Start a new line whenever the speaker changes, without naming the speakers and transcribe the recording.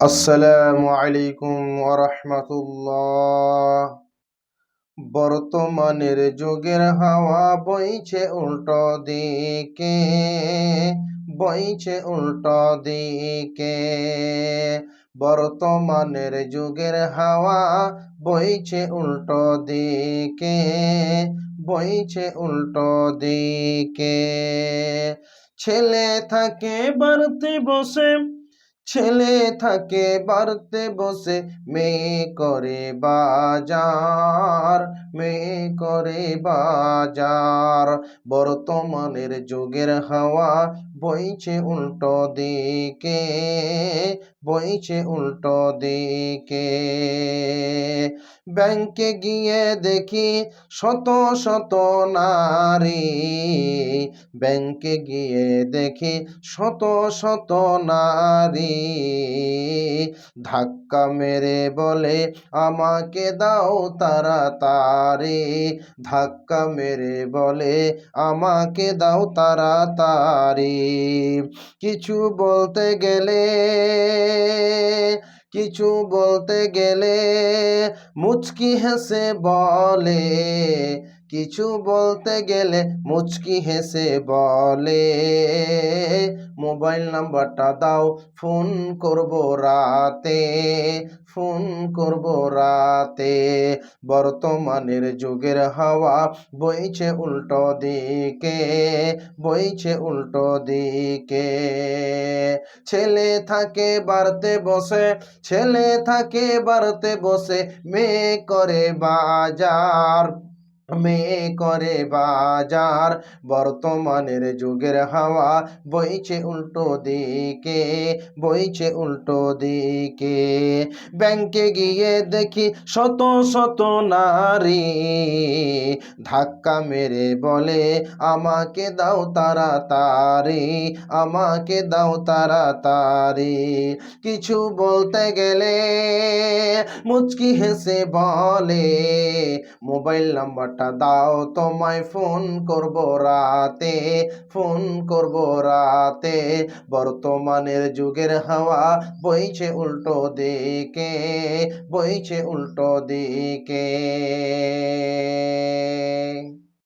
আসসালামু আলাইকুম ওরহমতুল্লাহ। বর্তমানের যুগের হাওয়া বইছে উল্টো দিকে, বইছে উল্টো দিকে। বর্তমানের যুগের হাওয়া বইছে উল্টো দিকে, বইছে উল্টো দিকে। ছেলে থাকে বাড়তে বসে ছেলে থাকে বাড়তে বসে, মেয়ে করে বাজার, মেয়ে করে বাজার। বর্তমানের যুগের হাওয়া বইছে উল্টো দিকে, বইছে উল্টো দিকে। ব্যাংকে গিয়ে দেখি শত শত নারী ব্যাংকে গিয়ে দেখি শত শত নারী। ধাক্কা মেরে বলে, আমাকে দাও তাড়াতাড়ি। ধাক্কা মেরে বলে, আমাকে দাও তাড়াতাড়ি। কিছু বলতে গেলে, কিছু বলতে গেলে, মুচকি হেসে বলে কিছু বলতে গেলে মুচকি হেসে বলে, মোবাইল নাম্বারটা দাও, ফোন করব রাতে, ফোন করব রাতে। বর্তমানের যুগের হাওয়া বইছে উল্টো দিকে, বইছে উল্টো দিকে। ছেলে থাকে বাড়তে বসে, ছেলে থাকে বাড়তে বসে, মেয়ে করে বাজার। মেয়ে করে বাজার, বর্তমানের যুগের হাওয়া বইছে উল্টো দিকে, বইছে উল্টো দিকে। ব্যাংকে গিয়ে দেখি শত শত নারী ধাক্কা মেরে বলে, আমাকে দাও তাড়াতাড়ি, আমাকে দাও তারা তাড়াতাড়ি। কিছু বলতে গেলে মুচকি হেসে বলে, মোবাইল নাম্বারটা দাও তোমায় ফোন করব রাতে, ফোন করব রাতে। বর্তমানের যুগের হাওয়া বইছে উল্টো দিকে, বইছে উল্টো দিকে।